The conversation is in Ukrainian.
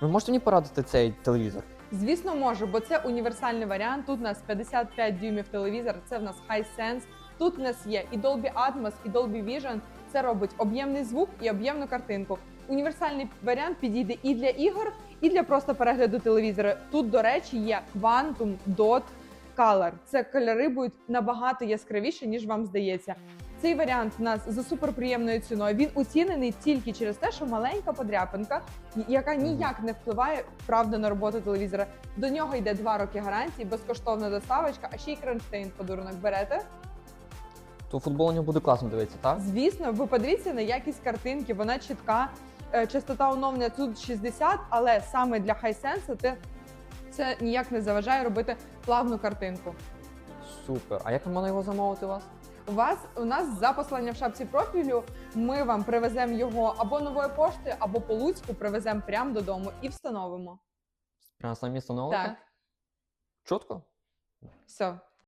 Ви можете мені порадити цей телевізор? Звісно, можу, бо це універсальний варіант. Тут у нас 55 дюймів телевізор, це в нас Hisense. Тут у нас є і Dolby Atmos, і Dolby Vision. Це робить об'ємний звук і об'ємну картинку. Універсальний варіант підійде і для ігор, і для просто перегляду телевізора. Тут, до речі, є Quantum Dot Color. Це кольори будуть набагато яскравіші, ніж вам здається. Цей варіант у нас за суперприємною ціною. Він оцінений тільки через те, що маленька подряпинка, яка ніяк не впливає правда на роботу телевізора. До нього йде два роки гарантії, безкоштовна доставочка, а ще й кронштейн подарунок берете. То футбол у нього буде класно дивитися, так? Звісно, ви подивіться на якість картинки, вона чітка. Е, Частота оновлення тут 60, але саме для Hisense це, це ніяк не заважає робити плавну картинку. Супер. А як можна його замовити у вас? У вас у нас за послання в шапці профілю. Ми вам привеземо його або новою поштою, або по Луцьку привеземо прямо додому і встановимо. Прямо самі встановите? Так, Чітко? все.